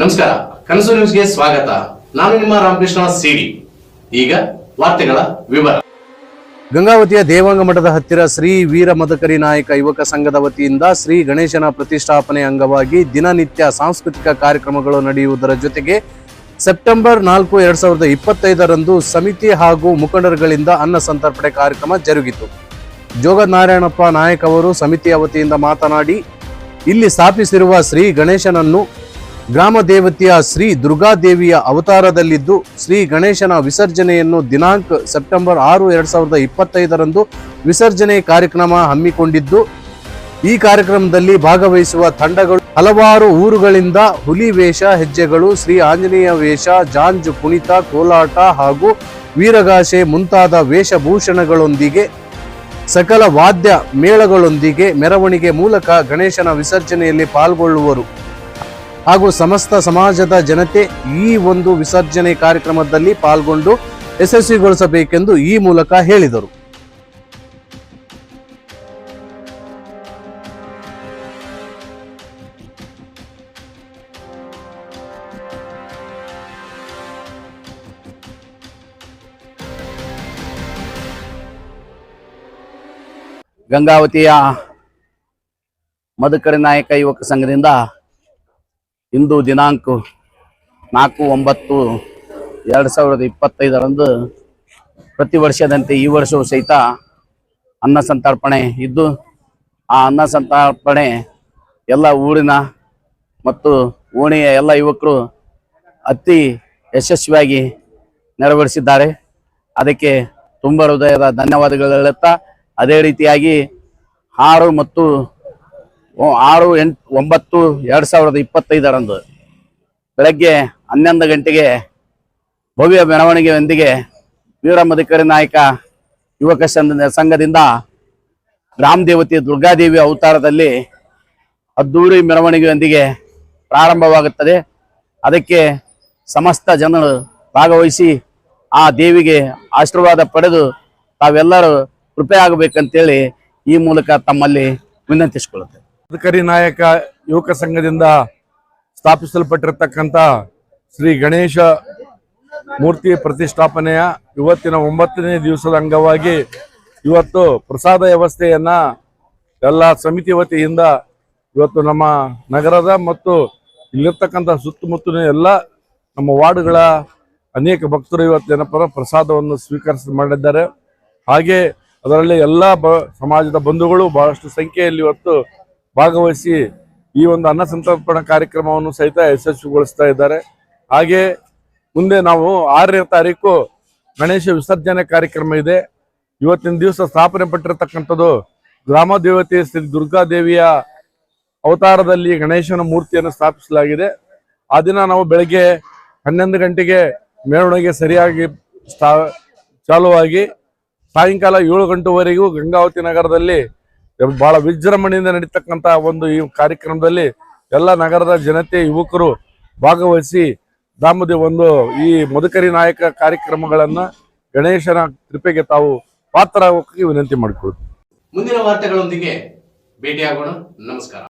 ನಮಸ್ಕಾರ, ಕನಸು ನ್ಯೂಸ್ಗೆ ಸ್ವಾಗತ. ನಾನು ನಿಮ್ಮ ರಾಮಕೃಷ್ಣ ಸಿಡಿ. ಈಗ ವಾರ್ತೆಗಳ ವಿವರ. ಗಂಗಾವತಿಯ ದೇವಾಂಗ ಮಠದ ಹತ್ತಿರ ಶ್ರೀ ವೀರ ಮದಕರಿ ನಾಯಕ ಯುವಕ ಸಂಘದ ವತಿಯಿಂದ ಶ್ರೀ ಗಣೇಶನ ಪ್ರತಿಷ್ಠಾಪನೆ ಅಂಗವಾಗಿ ದಿನನಿತ್ಯ ಸಾಂಸ್ಕೃತಿಕ ಕಾರ್ಯಕ್ರಮಗಳು ನಡೆಯುವುದರ ಜೊತೆಗೆ ಸೆಪ್ಟೆಂಬರ್ ನಾಲ್ಕು ಎರಡ್ ಸಾವಿರದ ಇಪ್ಪತ್ತೈದರಂದು ಸಮಿತಿ ಹಾಗೂ ಮುಖಂಡರುಗಳಿಂದ ಅನ್ನ ಸಂತರ್ಪಣೆ ಕಾರ್ಯಕ್ರಮ ಜರುಗಿತು. ಜೋಗನಾರಾಯಣಪ್ಪ ನಾಯಕ್ ಅವರು ಸಮಿತಿಯ ವತಿಯಿಂದ ಮಾತನಾಡಿ, ಇಲ್ಲಿ ಸ್ಥಾಪಿಸಿರುವ ಶ್ರೀ ಗಣೇಶನನ್ನು ಗ್ರಾಮ ದೇವತೆಯ ಶ್ರೀ ದುರ್ಗಾದೇವಿಯ ಅವತಾರದಲ್ಲಿದ್ದು ಶ್ರೀ ಗಣೇಶನ ವಿಸರ್ಜನೆಯನ್ನು ದಿನಾಂಕ ಸೆಪ್ಟೆಂಬರ್ ಆರು, ಎರಡ್ ಸಾವಿರದ ಇಪ್ಪತ್ತೈದರಂದು ವಿಸರ್ಜನೆ ಕಾರ್ಯಕ್ರಮ ಹಮ್ಮಿಕೊಂಡಿದ್ದು, ಈ ಕಾರ್ಯಕ್ರಮದಲ್ಲಿ ಭಾಗವಹಿಸುವ ತಂಡಗಳು ಹಲವಾರು ಊರುಗಳಿಂದ ಹುಲಿ ವೇಷ ಹೆಜ್ಜೆಗಳು, ಶ್ರೀ ಆಂಜನೇಯ ವೇಷ, ಜಾಂಜು, ಕುಣಿತ, ಕೋಲಾಟ ಹಾಗೂ ವೀರಗಾಸೆ ಮುಂತಾದ ವೇಷಭೂಷಣಗಳೊಂದಿಗೆ, ಸಕಲ ವಾದ್ಯ ಮೇಳಗಳೊಂದಿಗೆ ಮೆರವಣಿಗೆ ಮೂಲಕ ಗಣೇಶನ ವಿಸರ್ಜನೆಯಲ್ಲಿ ಪಾಲ್ಗೊಳ್ಳುವರು. ಹಾಗೂ ಸಮಸ್ತ ಸಮಾಜದ ಜನತೆ ಈ ಒಂದು ವಿಸರ್ಜನೆ ಕಾರ್ಯಕ್ರಮದಲ್ಲಿ ಪಾಲ್ಗೊಂಡು ಯಶಸ್ವಿಗೊಳಿಸಬೇಕೆಂದು ಈ ಮೂಲಕ ಹೇಳಿದರು. ಗಂಗಾವತಿಯ ಮಧುಕರಿ ನಾಯಕ ಯುವಕ ಸಂಘದಿಂದ ಇಂದು ದಿನಾಂಕ ನಾಲ್ಕು ಒಂಬತ್ತು ಎರಡು ಸಾವಿರದ ಇಪ್ಪತ್ತೈದರಂದು ಪ್ರತಿ ವರ್ಷದಂತೆ ಈ ವರ್ಷವೂ ಸಹಿತ ಅನ್ನ ಸಂತರ್ಪಣೆ ಇದ್ದು, ಆ ಅನ್ನ ಸಂತರ್ಪಣೆ ಎಲ್ಲ ಊರಿನ ಮತ್ತು ಓಣಿಯ ಎಲ್ಲ ಯುವಕರು ಅತಿ ಯಶಸ್ವಿಯಾಗಿ ನೆರವೇರಿಸಿದ್ದಾರೆ. ಅದಕ್ಕೆ ತುಂಬ ಹೃದಯದ ಧನ್ಯವಾದಗಳು ಹೇಳುತ್ತಾ, ಅದೇ ರೀತಿಯಾಗಿ ಹಾರು ಮತ್ತು ಆರು, ಎಂಟು, ಒಂಬತ್ತು, ಎರಡು ಸಾವಿರದ ಇಪ್ಪತ್ತೈದರಂದು ಬೆಳಗ್ಗೆ ಹನ್ನೊಂದು ಗಂಟೆಗೆ ಭವ್ಯ ಮೆರವಣಿಗೆಯೊಂದಿಗೆ ವೀರ ಮಧುಕರಿ ನಾಯಕ, ಯುವಕ ಸಂಘ- ಸಂಘದಿಂದ ಗ್ರಾಮ ದೇವತೆ ದುರ್ಗಾದೇವಿ ಅವತಾರದಲ್ಲಿ ಅದ್ದೂರಿ ಮೆರವಣಿಗೆಯೊಂದಿಗೆ ಪ್ರಾರಂಭವಾಗುತ್ತದೆ. ಅದಕ್ಕೆ ಸಮಸ್ತ ಜನರು ಭಾಗವಹಿಸಿ ಆ ದೇವಿಗೆ ಆಶೀರ್ವಾದ ಪಡೆದು ತಾವೆಲ್ಲರೂ ಕೃಪೆ ಆಗಬೇಕಂತೇಳಿ ಈ ಮೂಲಕ ತಮ್ಮಲ್ಲಿ ವಿನಂತಿಸಿಕೊಳ್ಳುತ್ತೇವೆ ಮದಕರಿ ನಾಯಕ ಯುವಕ ಸಂಘದಿಂದ ಸ್ಥಾಪಿಸಲ್ಪಟ್ಟಿರತಕ್ಕಂಥ ಶ್ರೀ ಗಣೇಶ ಮೂರ್ತಿ ಪ್ರತಿಷ್ಠಾಪನೆಯ ಇವತ್ತಿನ ಒಂಬತ್ತನೇ ದಿವಸದ ಅಂಗವಾಗಿ ಇವತ್ತು ಪ್ರಸಾದ ವ್ಯವಸ್ಥೆಯನ್ನ ಎಲ್ಲ ಸಮಿತಿ ವತಿಯಿಂದ ಇವತ್ತು ನಮ್ಮ ನಗರದ ಮತ್ತು ಇಲ್ಲಿರ್ತಕ್ಕಂಥ ಸುತ್ತಮುತ್ತಲಿನ ಎಲ್ಲ ನಮ್ಮ ವಾರ್ಡ್ಗಳ ಅನೇಕ ಭಕ್ತರು ಇವತ್ತು ಏನಪ್ಪ ಪ್ರಸಾದವನ್ನು ಸ್ವೀಕರಿಸಿ ಮಾಡಿದ್ದಾರೆ. ಹಾಗೆ ಅದರಲ್ಲಿ ಎಲ್ಲ ಸಮಾಜದ ಬಂಧುಗಳು ಬಹಳಷ್ಟು ಸಂಖ್ಯೆಯಲ್ಲಿ ಇವತ್ತು ಭಾಗವಹಿಸಿ ಈ ಒಂದು ಅನ್ನ ಸಂತರ್ಪಣಾ ಕಾರ್ಯಕ್ರಮವನ್ನು ಸಹಿತ ಯಶಸ್ವಿಗೊಳಿಸ್ತಾ ಇದ್ದಾರೆ. ಹಾಗೆ ಮುಂದೆ ನಾವು ಆರನೇ ತಾರೀಕು ಗಣೇಶ ವಿಸರ್ಜನೆ ಕಾರ್ಯಕ್ರಮ ಇದೆ. ಇವತ್ತಿನ ದಿವಸ ಸ್ಥಾಪನೆ ಪಟ್ಟಿರತಕ್ಕಂಥದ್ದು ಗ್ರಾಮ ದೇವತೆ ಶ್ರೀ ದುರ್ಗಾದೇವಿಯ ಅವತಾರದಲ್ಲಿ ಗಣೇಶನ ಮೂರ್ತಿಯನ್ನು ಸ್ಥಾಪಿಸಲಾಗಿದೆ. ಆ ದಿನ ನಾವು ಬೆಳಗ್ಗೆ ಹನ್ನೊಂದು ಗಂಟೆಗೆ ಮೆರವಣಿಗೆ ಸರಿಯಾಗಿ ಸ್ಥಾ, ಚಾಲುವಾಗಿ ಸಾಯಂಕಾಲ ಏಳು ಗಂಟೆವರೆಗೂ ಗಂಗಾವತಿ ನಗರದಲ್ಲಿ ಬಹಳ ವಿಜೃಂಭಣೆಯಿಂದ ನಡೀತಕ್ಕಂತ ಒಂದು ಈ ಕಾರ್ಯಕ್ರಮದಲ್ಲಿ ಎಲ್ಲ ನಗರದ ಜನತೆ, ಯುವಕರು ಭಾಗವಹಿಸಿ ದಾಮದಿ ಒಂದು ಈ ಮಧುಕರಿ ನಾಯಕ ಕಾರ್ಯಕ್ರಮಗಳನ್ನ ಗಣೇಶನ ಕೃಪೆಗೆ ತಾವು ಪಾತ್ರ ವಿನಂತಿ ಮಾಡಿಕೊಳ್ಳುತ್ತೆ ಮುಂದಿನ ವಾರ್ತೆಗಳೊಂದಿಗೆ ಭೇಟಿಯಾಗೋಣ. ನಮಸ್ಕಾರ.